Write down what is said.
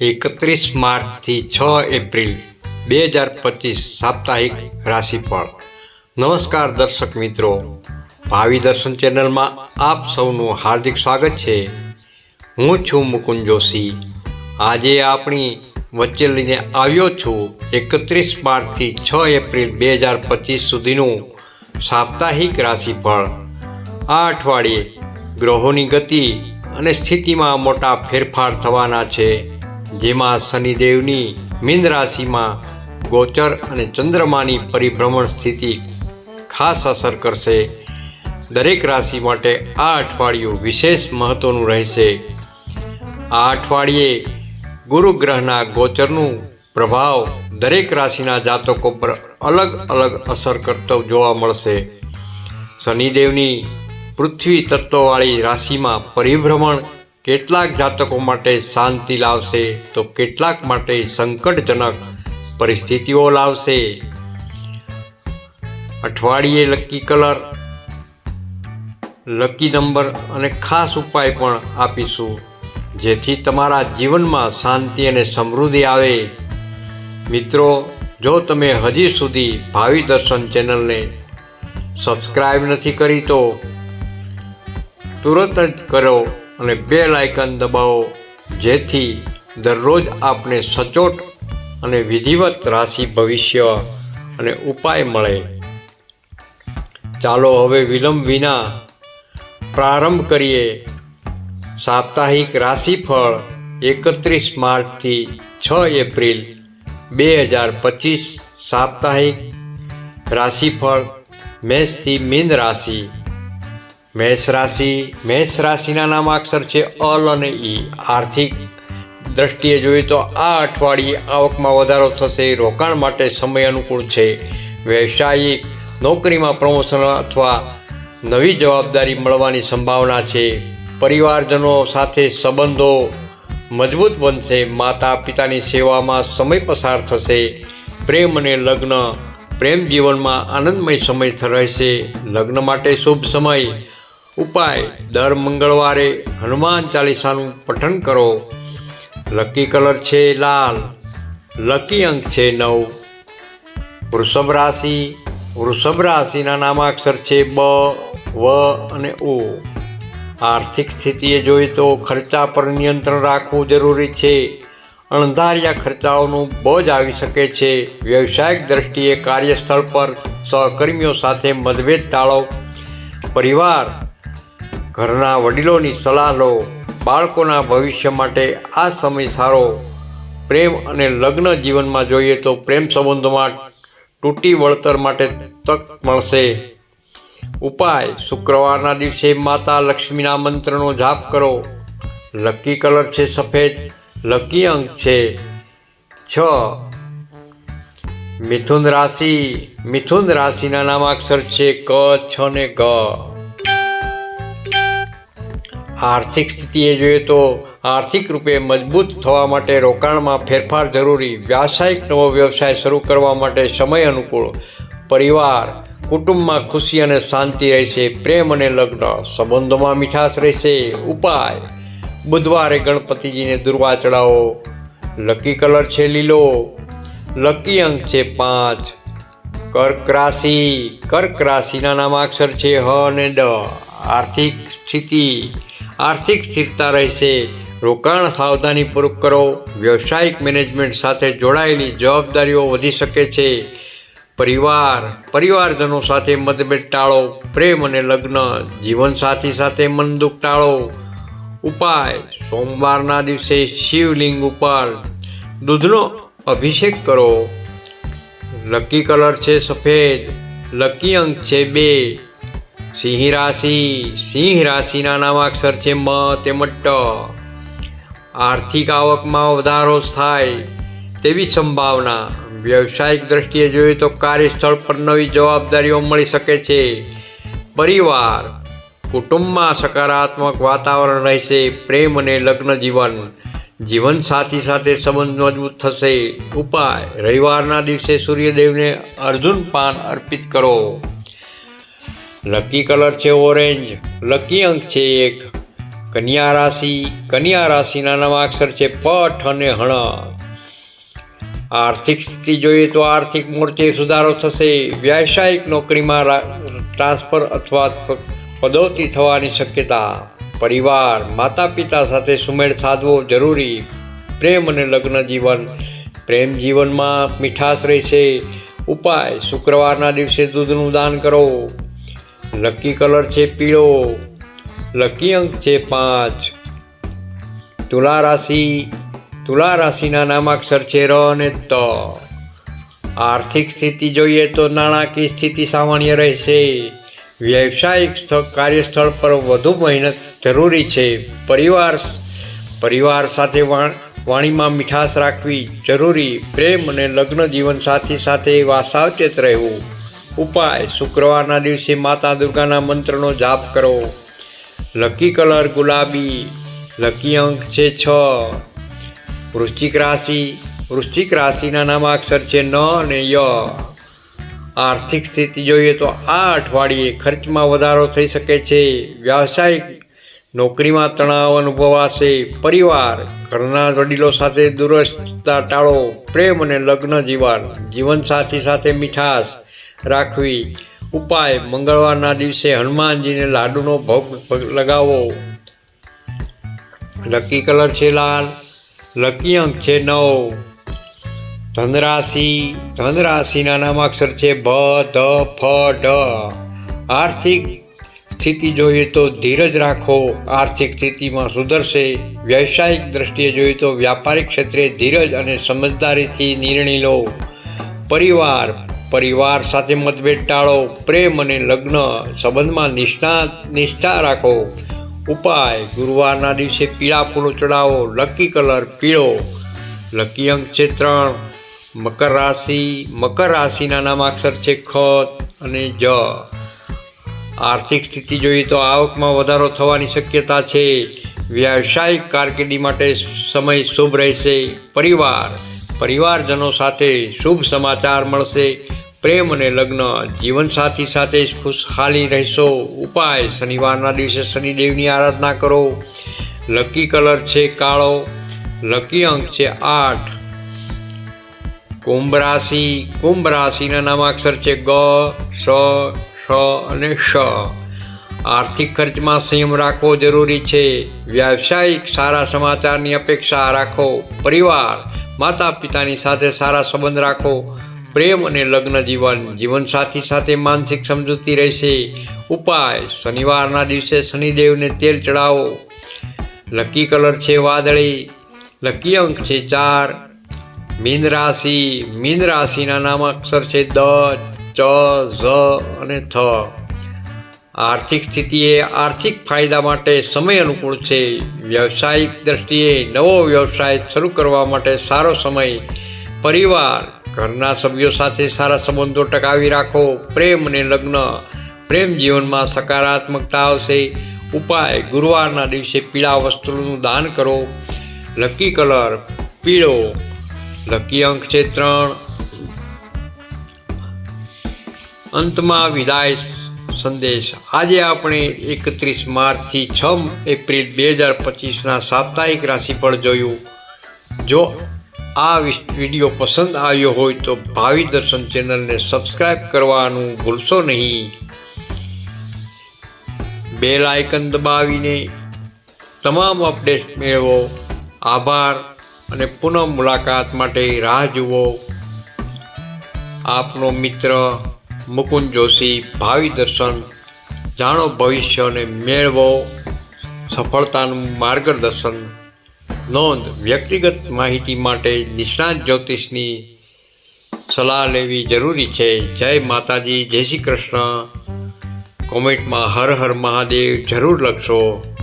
એકત્રીસ માર્ચથી છ એપ્રિલ બે હજાર પચીસ સાપ્તાહિક રાશિફળ. નમસ્કાર દર્શક મિત્રો. ભાવિ દર્શન ચેનલમાં આપ સૌનું હાર્દિક સ્વાગત છે. હું છું મુકુંદ જોશી. આજે આપણી વચ્ચે લઈને આવ્યો છું એકત્રીસ માર્ચથી છ એપ્રિલ બે હજાર પચીસ સુધીનું સાપ્તાહિક રાશિફળ. આ અઠવાડિયે ગ્રહોની ગતિ અને સ્થિતિમાં મોટા ફેરફાર થવાના છે. જેમાં શનિદેવની મીન રાશિમાં ગોચર અને ચંદ્રમાની પરિભ્રમણ સ્થિતિ ખાસ અસર કરશે. દરેક રાશિ માટે આ અઠવાડિયું વિશેષ મહત્ત્વનું રહેશે. આ અઠવાડિયે ગુરુગ્રહના ગોચરનું પ્રભાવ દરેક રાશિના જાતકો પર અલગ અલગ અસર કરતો જોવા મળશે. શનિદેવની પૃથ્વી તત્વવાળી રાશિમાં પરિભ્રમણ કેટલાક જાતકો માટે શાંતિ લાવશે તો કેટલાક માટે સંકટજનક પરિસ્થિતિઓ લાવશે. અઠવાડિયે લકી કલર, લકી નંબર અને ખાસ ઉપાય પણ આપીશું, જેથી તમારા જીવનમાં શાંતિ અને સમૃદ્ધિ આવે. મિત્રો, જો તમે હજી સુધી ભાવિ દર્શન ચેનલને સબસ્ક્રાઈબ નથી કરી તો તુરંત જ કરો અને બે લાયકન દબાવો, જેથી દરરોજ આપને સચોટ અને વિધિવત રાશિ ભવિષ્ય અને ઉપાય મળે. ચાલો હવે વિલંબ વિના પ્રારંભ કરીએ. સાપ્તાહિક રાશિફળ એકત્રીસ માર્ચથી છ એપ્રિલ બે હજાર પચીસ સાપ્તાહિક રાશિફળ મેષથી મીન રાશિ. મેષ રાશિ, મેષ રાશિના નામાક્ષર છે અલ અને ઈ. આર્થિક દ્રષ્ટિએ જોઈએ તો આ અઠવાડિયે આવકમાં વધારો થશે, રોકાણ માટે સમય અનુકૂળ છે. વ્યવસાયિક નોકરીમાં પ્રમોશન અથવા નવી જવાબદારી મળવાની સંભાવના છે. પરિવારજનો સાથે સંબંધો મજબૂત બનશે માતા પિતાની સેવામાં સમય પસાર થશે. પ્રેમ અને લગ્ન, પ્રેમ જીવનમાં આનંદમય સમય રહેશે. લગ્ન માટે શુભ સમય ઉપાય, દર મંગળવારે હનુમાન ચાલીસાનું પઠન કરો. લકી કલર છે લાલ, લકી અંક છે નવ. વૃષભ રાશિ, વૃષભ રાશિના નામાક્ષર છે બ, વ અને ઓ. આર્થિક સ્થિતિએ જોઈએ તો ખર્ચા પર નિયંત્રણ રાખવું જરૂરી છે. અણધાર્યા ખર્ચાઓનું બોજ આવી શકે છે. વ્યવસાયિક દ્રષ્ટિએ કાર્યસ્થળ પર સહકર્મીઓ સાથે મતભેદ ટાળો. પરિવાર ઘરના વડીલોની સલાહ લો, બાળકોના ભવિષ્ય માટે આ સમય સારો. પ્રેમ અને લગ્ન જીવનમાં જોઈએ તો પ્રેમ સંબંધોમાં તૂટી વળતર માટે તક મળશે. ઉપાય, શુક્રવારના દિવસે માતા લક્ષ્મીના મંત્રનો જાપ કરો. લકી કલર છે સફેદ, લકી અંક છે છ. મિથુન રાશિ, મિથુન રાશિના નામાક્ષર છે ક, છ ને ગ. આર્થિક સ્થિતિએ જોઈએ તો આર્થિક રૂપે મજબૂત થવા માટે રોકાણમાં ફેરફાર જરૂરી. વ્યાવસાયિક નવો વ્યવસાય શરૂ કરવા માટે સમય અનુકૂળ. પરિવાર, કુટુંબમાં ખુશી અને શાંતિ રહેશે, પ્રેમ અને લગ્ન. સંબંધોમાં મીઠાશ રહેશે. ઉપાય. બુધવારે ગણપતિજીને દુર્વા ચડાવો લકી કલર છે લીલો. લકી અંક છે પાંચ. કર્ક રાશિ. કર્ક રાશિના નામાક્ષર છે હ અને ડ. આર્થિક સ્થિતિ. આર્થિક સ્થિરતા રહેશે. રોકાણ સાવધાનીપૂર્વક કરો. વ્યવસાયિક મેનેજમેન્ટ સાથે જોડાયેલી જવાબદારીઓ વધી શકે છે. પરિવાર, પરિવારજનો સાથે મતભેદ ટાળો. પ્રેમ અને લગ્ન, જીવનસાથી સાથે મન દુઃખ ટાળો. ઉપાય, સોમવારના દિવસે શિવલિંગ ઉપર દૂધનો અભિષેક કરો. લકી કલર છે સફેદ. લકી અંક છે બે. સિંહ રાશિ, સિંહ રાશિના નામાક્ષર છે મ તેમજ ટ આર્થિક આવકમાં વધારો થાય તેવી સંભાવના. વ્યવસાયિક દ્રષ્ટિએ જોઈએ તો કાર્યસ્થળ પર નવી જવાબદારીઓ મળી શકે છે. પરિવાર, કુટુંબમાં સકારાત્મક વાતાવરણ રહેશે, પ્રેમ અને લગ્ન જીવન જીવનસાથી સાથે સંબંધ મજબૂત થશે. ઉપાય, રવિવારના દિવસે સૂર્યદેવને અર્જુન પાન અર્પિત કરો. લકી કલર છે ઓરેન્જ, લકી અંક છે એક. કન્યા રાશિ, કન્યા રાશિના નવા અક્ષર છે પઠ અને હણ. આર્થિક સ્થિતિ જોઈએ તો આર્થિક મોરચે સુધારો થશે. વ્યાવસાયિક નોકરીમાં ટ્રાન્સફર અથવા પ- પદોન્નતિ થવાની શક્યતા. પરિવાર માતા પિતા સાથે સુમેળ સાધવો જરૂરી. પ્રેમ અને લગ્ન જીવન, પ્રેમ જીવનમાં મીઠાશ રહેશે. ઉપાય, શુક્રવારના દિવસે દૂધનું દાન કરો. લકી કલર છે પીળો, લકી અંક છે પાંચ. તુલા રાશિ, તુલા રાશિના નામાક્ષર છે ર અને ત. આર્થિક સ્થિતિ જોઈએ તો નાણાકીય સ્થિતિ સામાન્ય રહેશે. વ્યવસાયિક સ્થળ કાર્યસ્થળ પર વધુ મહેનત જરૂરી છે. પરિવાર પરિવાર સાથે વાણીમાં મીઠાશ રાખવી જરૂરી. પ્રેમ અને લગ્ન જીવન સાથે સાથે સાવચેત રહેવું. ઉપાય, શુક્રવારના દિવસે માતા દુર્ગાના મંત્રનો જાપ કરો. લકી કલર ગુલાબી, લકી અંક છે છ. વૃશ્ચિક રાશિ, વૃશ્ચિક રાશિના નામાક્ષર છે ન અને ય. આર્થિક સ્થિતિ જોઈએ તો આ અઠવાડિયે ખર્ચમાં વધારો થઈ શકે છે. વ્યવસાયિક નોકરીમાં તણાવ અનુભવાશે. પરિવાર, ઘરના વડીલો સાથે દૂરસ્થતા ટાળો. પ્રેમ અને લગ્ન જીવન, જીવનસાથી સાથે મીઠાશ. રાખવી. ઉપાય, મંગળવારના દિવસે હનુમાનજીને લાડુનો ભોગ લગાવો લકી કલર છે લાલ, લકી અંક છે નવ. ધનરાશિ, ધનરાશિના નામાક્ષર છે ભ ધ, ફ ઢ આર્થિક સ્થિતિ જોઈએ તો ધીરજ રાખો. આર્થિક સ્થિતિમાં સુધરશે. વ્યવસાયિક દ્રષ્ટિએ જોઈએ તો વ્યાપારિક ક્ષેત્રે ધીરજ અને સમજદારીથી નિર્ણય લો. પરિવાર પરિવાર સાથે મતભેદ ટાળો, પ્રેમ અને લગ્ન સંબંધમાં નિષ્ઠા નિષ્ઠા રાખો. ઉપાય, ગુરુવારના દિવસે પીળા ફૂલો ચડાવો, લકી કલર પીળો. લકી અંક છે ત્રણ. મકર રાશિ, મકર રાશિના નામાક્ષર છે ખત અને જ. આર્થિક સ્થિતિ જોઈએ તો આવકમાં વધારો થવાની શક્યતા છે. વ્યાવસાયિક કારકિર્દી માટે સમય શુભ રહેશે. પરિવાર, પરિવારજનો સાથે શુભ સમાચાર મળશે. પ્રેમ અને લગ્ન જીવનસાથી સાથે ખુશહાલી રહેશો. ઉપાય, શનિવારના દિવસે શનિદેવની આરાધના કરો. લકી કલર છે કાળો, લકી અંક છે આઠ. કુંભ રાશિ, કુંભ રાશિના નામાક્ષર છે ગ, સ શ અને શ આર્થિક ખર્ચમાં સંયમ રાખવો જરૂરી છે. વ્યાવસાયિક સારા સમાચારની અપેક્ષા રાખો. પરિવાર માતા પિતાની સાથે સારા સંબંધ રાખો. પ્રેમ અને લગ્ન જીવન, જીવનસાથી સાથે માનસિક સમજૂતી રહેશે. ઉપાય, શનિવારના દિવસે શનિદેવને તેલ ચડાવો લકી કલર છે વાદળી, લકી અંક છે ચાર. મીન રાશિ, મીન રાશિના નામ અક્ષર છે દ, ચ, ઝ અને થ. આર્થિક સ્થિતિએ આર્થિક ફાયદા માટે સમય અનુકૂળ છે. વ્યવસાયિક દ્રષ્ટિએ નવો વ્યવસાય શરૂ કરવા માટે સારો સમય. પરિવાર ઘરના સભ્યો સાથે સારા સંબંધો ટકાવી રાખો. પ્રેમ અને લગ્ન. પ્રેમ જીવનમાં સકારાત્મકતા આવશે. ઉપાય ગુરુવારના દિવસે પીળા વસ્ત્રોનું દાન કરો. લકી કલર, પીળો. લકી અંક છે ત્રણ. અંતમાં વિદાય સંદેશ. આજે આપણે એકત્રીસ માર્ચથી છ એપ્રિલ બે હજાર પચીસના સાપ્તાહિક રાશિફળ જોયું. જો આ વીડિયો પસંદ આવ્યો હોય તો ભાવિ દર્શન ચેનલને સબસ્ક્રાઈબ કરવાનું ભૂલશો નહીં. બેલ આઇકન દબાવીને તમામ અપડેટ મેળવો. આભાર અને પુનઃ મુલાકાત માટે રાહ જુઓ. આપનો મિત્ર મુકુંદ જોશી ભાવિ દર્શન, જાણો ભવિષ્યને મેળવો. સફળતાનું માર્ગદર્શન નોંધ વ્યક્તિગત માહિતી માટે નિષ્ણાત જ્યોતિષની સલાહ લેવી જરૂરી છે. જય માતાજી, જય શ્રી કૃષ્ણ. કોમેન્ટમાં હર હર મહાદેવ જરૂર લખશો.